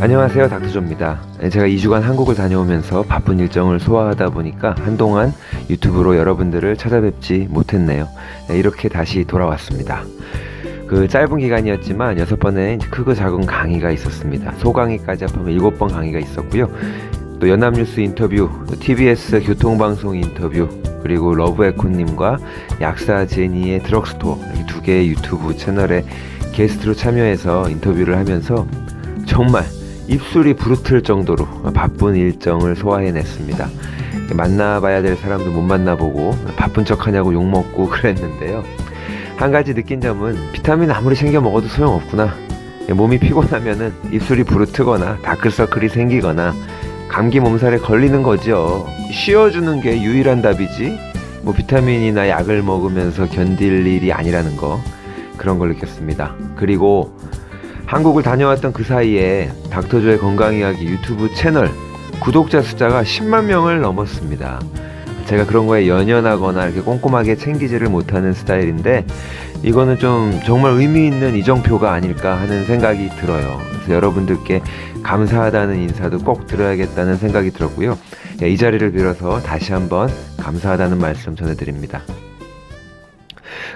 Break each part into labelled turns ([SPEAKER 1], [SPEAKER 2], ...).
[SPEAKER 1] 안녕하세요 닥터조입니다. 제가 2주간 한국을 다녀오면서 바쁜 일정을 소화하다 보니까 한동안 유튜브로 여러분들을 찾아뵙지 못했네요. 네, 이렇게 다시 돌아왔습니다. 그 짧은 기간이었지만 여섯 번의 크고 작은 강의가 있었습니다. 소강의까지 합하면 일곱 번 강의가 있었고요. 또 연합뉴스 인터뷰, 또 TBS 교통방송 인터뷰, 그리고 러브에코님과 약사 제니의 드럭스토어 이두 개의 유튜브 채널에 게스트로 참여해서 인터뷰를 하면서 정말 입술이 부르틀 정도로 바쁜 일정을 소화해냈습니다. 만나봐야 될 사람도 못 만나보고 바쁜 척 하냐고 욕먹고 그랬는데요. 한 가지 느낀 점은 비타민 아무리 챙겨 먹어도 소용없구나. 몸이 피곤하면은 입술이 부르트거나 다크서클이 생기거나 감기 몸살에 걸리는 거죠. 쉬어주는 게 유일한 답이지. 뭐 비타민이나 약을 먹으면서 견딜 일이 아니라는 거 그런 걸 느꼈습니다. 그리고 한국을 다녀왔던 그 사이에 닥터조의 건강 이야기 유튜브 채널 구독자 숫자가 10만 명을 넘었습니다. 제가 그런 거에 연연하거나 이렇게 꼼꼼하게 챙기지를 못하는 스타일인데 이거는 좀 정말 의미 있는 이정표가 아닐까 하는 생각이 들어요. 그래서 여러분들께 감사하다는 인사도 꼭 드려야겠다는 생각이 들었고요. 예, 이 자리를 빌어서 다시 한번 감사하다는 말씀 전해드립니다.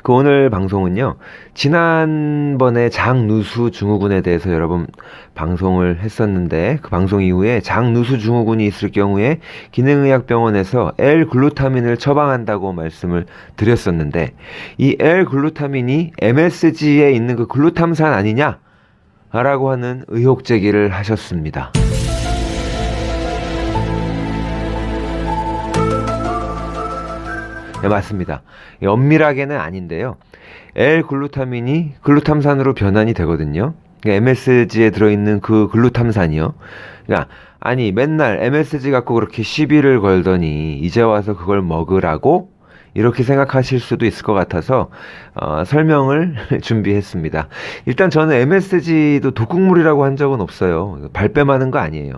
[SPEAKER 1] 그 오늘 방송은요, 지난번에 장누수 증후군에 대해서 여러분 방송을 했었는데, 그 방송 이후에 장누수 증후군이 있을 경우에 기능의학병원에서 L-글루타민을 처방한다고 말씀을 드렸었는데, 이 L-글루타민이 MSG에 있는 그 글루탐산 아니냐? 라고 하는 의혹 제기를 하셨습니다. 네, 맞습니다. 엄밀하게는 아닌데요. L-글루타민이 글루탐산으로 변환이 되거든요. 그러니까 MSG에 들어있는 그 글루탐산이요. 그러니까 아니 맨날 MSG 갖고 그렇게 시비를 걸더니 이제 와서 그걸 먹으라고 이렇게 생각하실 수도 있을 것 같아서 어, 설명을 준비했습니다. 일단 저는 MSG도 독극물이라고 한 적은 없어요. 발뺌하는 거 아니에요.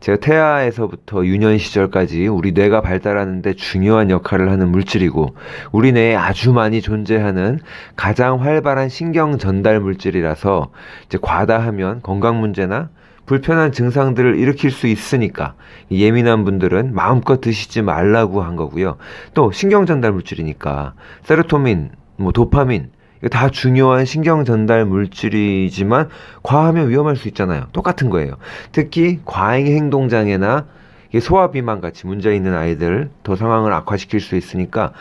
[SPEAKER 1] 제가 태아에서부터 유년 시절까지 우리 뇌가 발달하는데 중요한 역할을 하는 물질이고 우리 뇌에 아주 많이 존재하는 가장 활발한 신경 전달 물질이라서 이제 과다하면 건강 문제나 불편한 증상들을 일으킬 수 있으니까 예민한 분들은 마음껏 드시지 말라고 한 거고요. 또 신경 전달 물질이니까 세로토닌, 뭐 도파민 이거 다 중요한 신경 전달 물질이지만 과하면 위험할 수 있잖아요. 똑같은 거예요. 특히 과잉 행동 장애나 소화 비만 같이 문제 있는 아이들 더 상황을 악화시킬 수 있으니까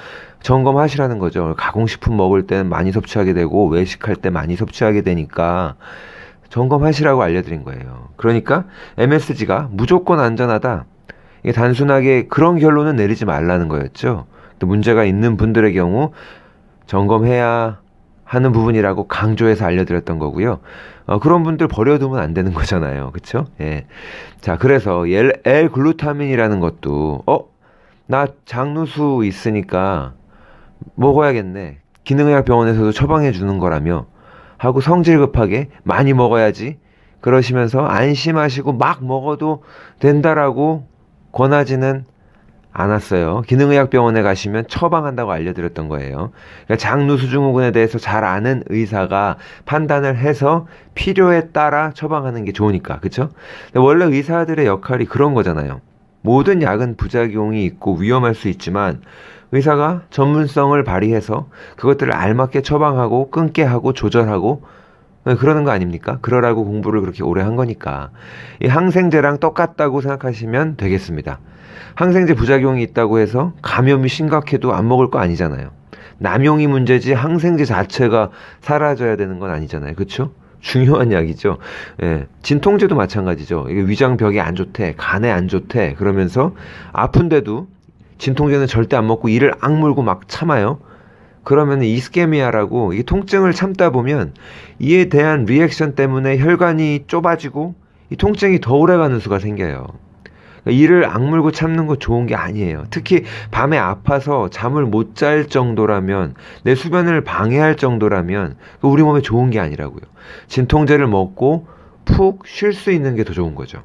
[SPEAKER 1] 점검하시라는 거죠. 가공식품 먹을 때는 많이 섭취하게 되고 외식할 때 많이 섭취하게 되니까 점검하시라고 알려드린 거예요. 그러니까 MSG가 무조건 안전하다. 이게 단순하게 그런 결론은 내리지 말라는 거였죠. 또 문제가 있는 분들의 경우 점검해야 하는 부분이라고 강조해서 알려드렸던 거고요. 어, 그런 분들 버려두면 안 되는 거잖아요. 그쵸? 예. 자, 그래서 L, L-글루타민이라는 것도, 어? 나 장누수 있으니까 먹어야겠네. 기능의학 병원에서도 처방해 주는 거라며 하고 성질 급하게 많이 먹어야지 그러시면서 안심하시고 막 먹어도 된다라고 권하지는 않았어요. 기능의학병원에 가시면 처방한다고 알려드렸던 거예요. 그러니까 장누수증후군에 대해서 잘 아는 의사가 판단을 해서 필요에 따라 처방하는 게 좋으니까, 그쵸? 원래 의사들의 역할이 그런 거잖아요. 모든 약은 부작용이 있고 위험할 수 있지만 의사가 전문성을 발휘해서 그것들을 알맞게 처방하고 끊게 하고 조절하고 네, 그러는 거 아닙니까? 그러라고 공부를 그렇게 오래 한 거니까. 이 항생제랑 똑같다고 생각하시면 되겠습니다. 항생제 부작용이 있다고 해서 감염이 심각해도 안 먹을 거 아니잖아요. 남용이 문제지 항생제 자체가 사라져야 되는 건 아니잖아요. 그렇죠? 중요한 약이죠. 예. 진통제도 마찬가지죠. 이게 위장벽이 안 좋대, 간에 안 좋대. 그러면서 아픈데도 진통제는 절대 안 먹고 이를 악물고 막 참아요. 그러면 이스케미아라고 이 통증을 참다 보면 이에 대한 리액션 때문에 혈관이 좁아지고 이 통증이 더 오래 가는 수가 생겨요. 그러니까 이를 악물고 참는 거 좋은 게 아니에요. 특히 밤에 아파서 잠을 못 잘 정도라면 내 수면을 방해할 정도라면 우리 몸에 좋은 게 아니라고요. 진통제를 먹고 푹 쉴 수 있는 게 더 좋은 거죠.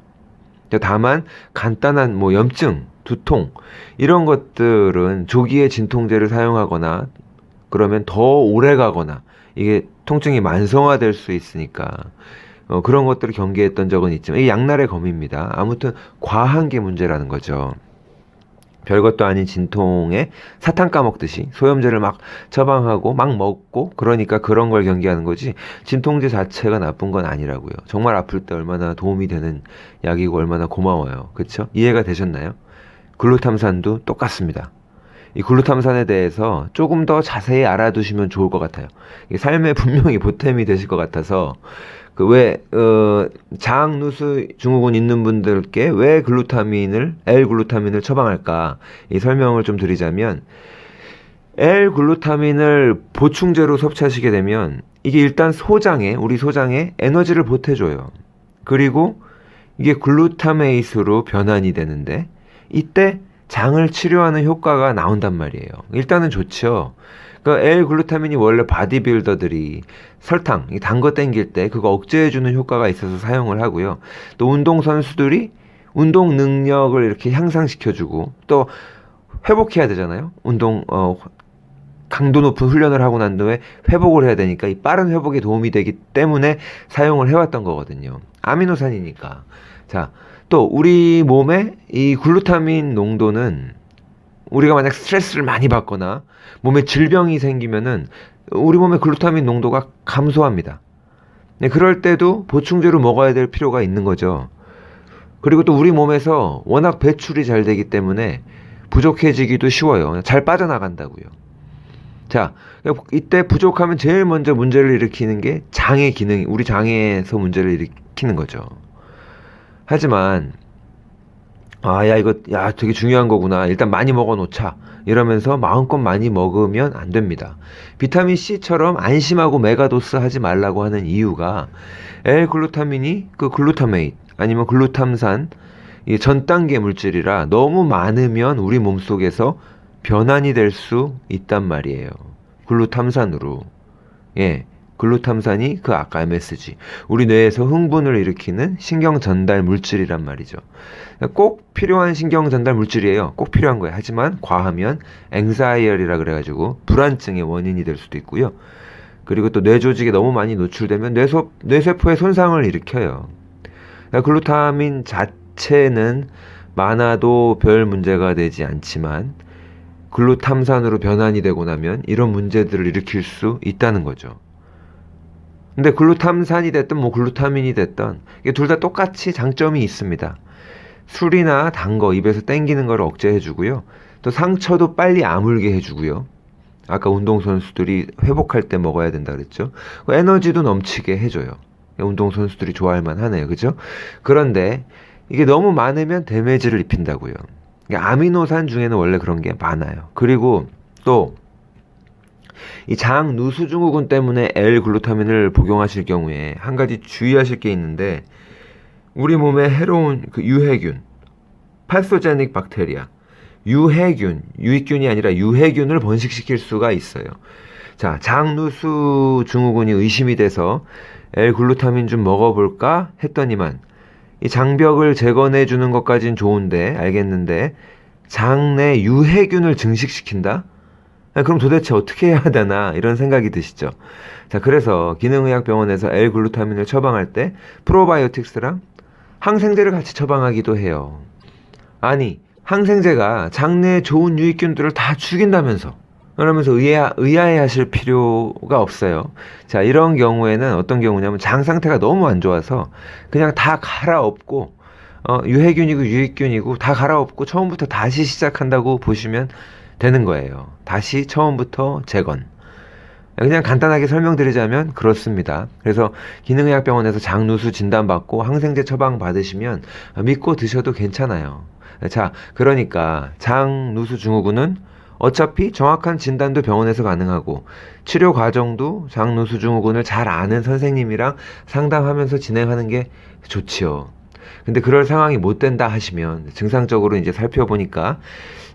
[SPEAKER 1] 다만 간단한 뭐 염증, 두통 이런 것들은 조기에 진통제를 사용하거나 그러면 더 오래 가거나 이게 통증이 만성화될 수 있으니까 어, 그런 것들을 경계했던 적은 있지만 이게 양날의 검입니다. 아무튼 과한 게 문제라는 거죠. 별것도 아닌 진통에 사탕 까먹듯이 소염제를 막 처방하고 막 먹고 그러니까 그런 걸 경계하는 거지 진통제 자체가 나쁜 건 아니라고요. 정말 아플 때 얼마나 도움이 되는 약이고 얼마나 고마워요. 그렇죠? 이해가 되셨나요? 글루탐산도 똑같습니다. 이 글루탐산에 대해서 조금 더 자세히 알아두시면 좋을 것 같아요. 삶에 분명히 보탬이 되실 것 같아서 그 왜 어, 장누수 증후군 있는 분들께 왜 글루타민을 L-글루타민을 처방할까 이 설명을 좀 드리자면 L-글루타민을 보충제로 섭취하시게 되면 이게 일단 소장에 우리 소장에 에너지를 보태줘요. 그리고 이게 글루타메이스로 변환이 되는데 이때 장을 치료하는 효과가 나온단 말이에요. 일단은 좋죠. 그 L글루타민이 원래 바디빌더들이 설탕, 단 거 땡길 때 그거 억제해주는 효과가 있어서 사용을 하고요. 또 운동선수들이 운동 능력을 이렇게 향상시켜주고 또 회복해야 되잖아요. 운동, 어, 강도 높은 훈련을 하고 난 다음에 회복을 해야 되니까 이 빠른 회복에 도움이 되기 때문에 사용을 해왔던 거거든요. 아미노산이니까. 자, 또 우리 몸에 이 글루타민 농도는 우리가 만약 스트레스를 많이 받거나 몸에 질병이 생기면은 우리 몸의 글루타민 농도가 감소합니다. 네, 그럴 때도 보충제로 먹어야 될 필요가 있는 거죠. 그리고 또 우리 몸에서 워낙 배출이 잘 되기 때문에 부족해지기도 쉬워요. 잘 빠져나간다고요. 자, 이때 부족하면 제일 먼저 문제를 일으키는 게 장의 기능, 우리 장에서 문제를 일으키는 거죠. 하지만 아, 야, 이거, 야, 되게 중요한 거구나. 일단 많이 먹어 놓자. 이러면서 마음껏 많이 먹으면 안 됩니다. 비타민 C처럼 안심하고 메가도스 하지 말라고 하는 이유가 L글루타민이 그 글루타메이트 아니면 글루탐산 이 전 단계 물질이라 너무 많으면 우리 몸속에서 변환이 될 수 있단 말이에요. 글루탐산으로. 예. 글루탐산이 그 아까 MSG, 우리 뇌에서 흥분을 일으키는 신경 전달 물질이란 말이죠. 꼭 필요한 신경 전달 물질이에요. 꼭 필요한 거예요. 하지만 과하면 앵사이얼이라 그래가지고 불안증의 원인이 될 수도 있고요. 그리고 또 뇌 조직에 너무 많이 노출되면 뇌소, 뇌세포에 손상을 일으켜요. 그러니까 글루타민 자체는 많아도 별 문제가 되지 않지만 글루탐산으로 변환이 되고 나면 이런 문제들을 일으킬 수 있다는 거죠. 근데 글루탐산이 됐든 뭐 글루타민이 됐든 이게 둘 다 똑같이 장점이 있습니다. 술이나 단 거 입에서 땡기는 걸 억제해 주고요. 또 상처도 빨리 아물게 해 주고요. 아까 운동선수들이 회복할 때 먹어야 된다 그랬죠. 에너지도 넘치게 해줘요. 운동선수들이 좋아할 만하네요. 그죠? 그런데 이게 너무 많으면 데미지를 입힌다고요. 아미노산 중에는 원래 그런 게 많아요. 그리고 또 이 장 누수 증후군 때문에 L글루타민을 복용하실 경우에 한 가지 주의하실 게 있는데 우리 몸에 해로운 그 유해균, 팔소제닉 박테리아, 유해균, 유익균이 아니라 유해균을 번식시킬 수가 있어요. 자, 장누수 증후군이 의심이 돼서 L글루타민 좀 먹어볼까 했더니만 이 장벽을 재건해 주는 것까진 좋은데 알겠는데 장내 유해균을 증식시킨다? 아, 그럼 도대체 어떻게 해야 되나 이런 생각이 드시죠. 자, 그래서 기능의학병원에서 L글루타민을 처방할 때 프로바이오틱스랑 항생제를 같이 처방하기도 해요. 아니, 항생제가 장내에 좋은 유익균들을 다 죽인다면서. 그러면서 의아, 의아해 하실 필요가 없어요. 자, 이런 경우에는 어떤 경우냐면 장 상태가 너무 안 좋아서 그냥 다 갈아엎고, 어, 유해균이고 유익균이고 다 갈아엎고 처음부터 다시 시작한다고 보시면 되는 거예요. 다시 처음부터 재건. 그냥 간단하게 설명드리자면 그렇습니다. 그래서 기능의학병원에서 장누수 진단받고 항생제 처방 받으시면 믿고 드셔도 괜찮아요. 자, 그러니까 장누수 증후군은 어차피 정확한 진단도 병원에서 가능하고 치료 과정도 장누수 증후군을 잘 아는 선생님이랑 상담하면서 진행하는 게 좋지요. 근데 그럴 상황이 못 된다 하시면 증상적으로 이제 살펴보니까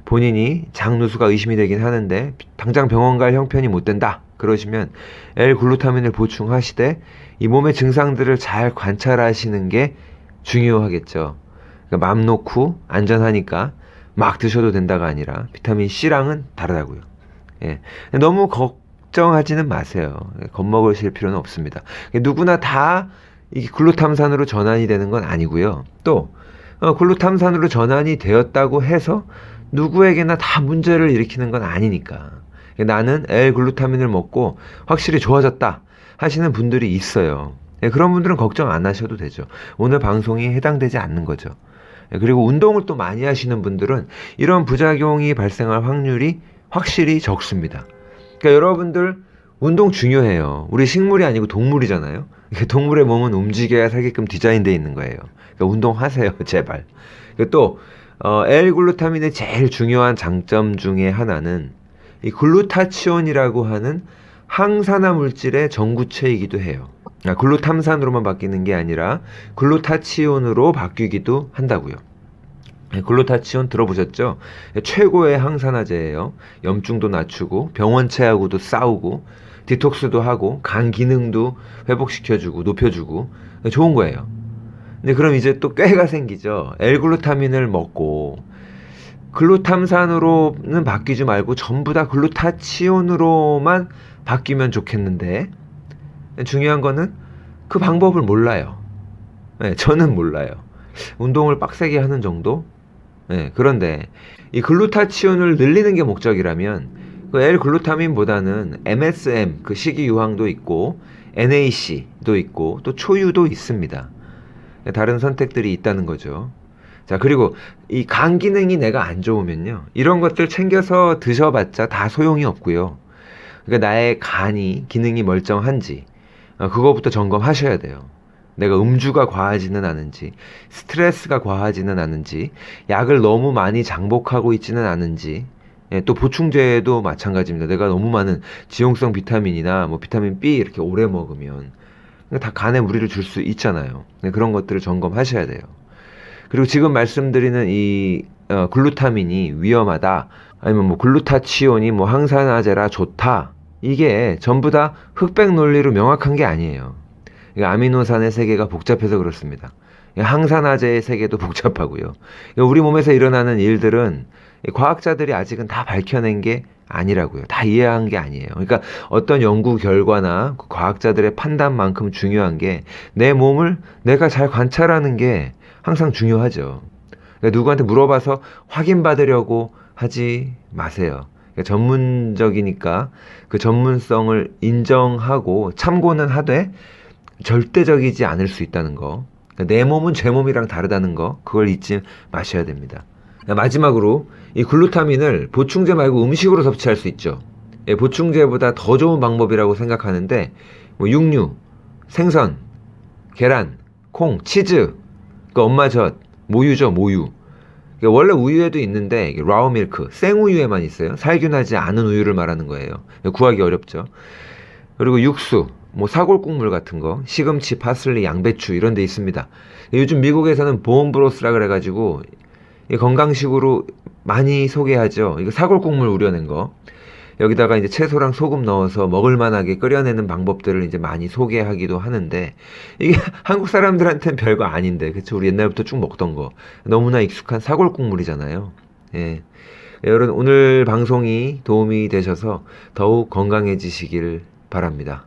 [SPEAKER 1] 본인이 장누수가 의심이 되긴 하는데 당장 병원 갈 형편이 못 된다. 그러시면 L글루타민을 보충하시되 이 몸의 증상들을 잘 관찰하시는 게 중요하겠죠. 그러니까 맘 놓고 안전하니까 막 드셔도 된다가 아니라 비타민 C랑은 다르다고요. 예. 너무 걱정하지는 마세요. 겁먹으실 필요는 없습니다. 누구나 다 이게 글루탐산으로 전환이 되는 건 아니고요. 또 어, 글루탐산으로 전환이 되었다고 해서 누구에게나 다 문제를 일으키는 건 아니니까. 나는 L글루타민을 먹고 확실히 좋아졌다 하시는 분들이 있어요. 예, 그런 분들은 걱정 안 하셔도 되죠. 오늘 방송이 해당되지 않는 거죠. 예, 그리고 운동을 또 많이 하시는 분들은 이런 부작용이 발생할 확률이 확실히 적습니다. 그러니까 여러분들 운동 중요해요. 우리 식물이 아니고 동물이잖아요. 동물의 몸은 움직여야 살게끔 디자인되어 있는 거예요. 그러니까 운동하세요, 제발. 또 어, L글루타민의 제일 중요한 장점 중에 하나는 이 글루타치온이라고 하는 항산화 물질의 전구체이기도 해요. 아, 글루탐산으로만 바뀌는 게 아니라 글루타치온으로 바뀌기도 한다고요. 네, 글루타치온 들어보셨죠? 최고의 항산화제예요. 염증도 낮추고 병원체하고도 싸우고 디톡스도 하고 간 기능도 회복시켜주고 높여주고 좋은 거예요. 근데 그럼 이제 또 꾀가 생기죠. L글루타민을 먹고 글루탐산으로는 바뀌지 말고 전부 다 글루타치온으로만 바뀌면 좋겠는데 중요한 거는 그 방법을 몰라요. 네, 저는 몰라요. 운동을 빡세게 하는 정도? 네, 그런데 이 글루타치온을 늘리는 게 목적이라면 그 L글루타민보다는 MSM 그 식이유황도 있고 NAC도 있고 또 초유도 있습니다. 다른 선택들이 있다는 거죠. 자, 그리고 이 간 기능이 내가 안 좋으면요. 이런 것들 챙겨서 드셔봤자 다 소용이 없고요. 그러니까 나의 간이 기능이 멀쩡한지 어, 그거부터 점검하셔야 돼요. 내가 음주가 과하지는 않은지, 스트레스가 과하지는 않은지, 약을 너무 많이 장복하고 있지는 않은지, 예, 또 보충제도 마찬가지입니다. 내가 너무 많은 지용성 비타민이나 뭐 비타민 B 이렇게 오래 먹으면 다 간에 무리를 줄 수 있잖아요. 네, 그런 것들을 점검하셔야 돼요. 그리고 지금 말씀드리는 이 어, 글루타민이 위험하다, 아니면 뭐 글루타치온이 뭐 항산화제라 좋다, 이게 전부 다 흑백 논리로 명확한 게 아니에요. 아미노산의 세계가 복잡해서 그렇습니다. 항산화제의 세계도 복잡하고요. 우리 몸에서 일어나는 일들은 과학자들이 아직은 다 밝혀낸 게 아니라고요. 다 이해한 게 아니에요. 그러니까 어떤 연구 결과나 그 과학자들의 판단만큼 중요한 게 내 몸을 내가 잘 관찰하는 게 항상 중요하죠. 그러니까 누구한테 물어봐서 확인받으려고 하지 마세요. 그러니까 전문적이니까 그 전문성을 인정하고 참고는 하되 절대적이지 않을 수 있다는 거. 그러니까 내 몸은 제 몸이랑 다르다는 거. 그걸 잊지 마셔야 됩니다. 마지막으로 이 글루타민을 보충제 말고 음식으로 섭취할 수 있죠. 예, 보충제보다 더 좋은 방법이라고 생각하는데 뭐 육류, 생선, 계란, 콩, 치즈, 그 엄마젓, 모유죠, 모유. 원래 우유에도 있는데 라우 밀크, 생우유에만 있어요. 살균하지 않은 우유를 말하는 거예요. 구하기 어렵죠. 그리고 육수, 뭐 사골 국물 같은 거, 시금치, 파슬리, 양배추 이런 데 있습니다. 요즘 미국에서는 보온브로스라 그래가지고 건강식으로 많이 소개하죠. 이거 사골 국물 우려낸 거. 여기다가 이제 채소랑 소금 넣어서 먹을만하게 끓여내는 방법들을 이제 많이 소개하기도 하는데 이게 한국 사람들한테는 별거 아닌데 그쵸 우리 옛날부터 쭉 먹던 거 너무나 익숙한 사골 국물이잖아요. 예. 여러분 오늘 방송이 도움이 되셔서 더욱 건강해지시길 바랍니다.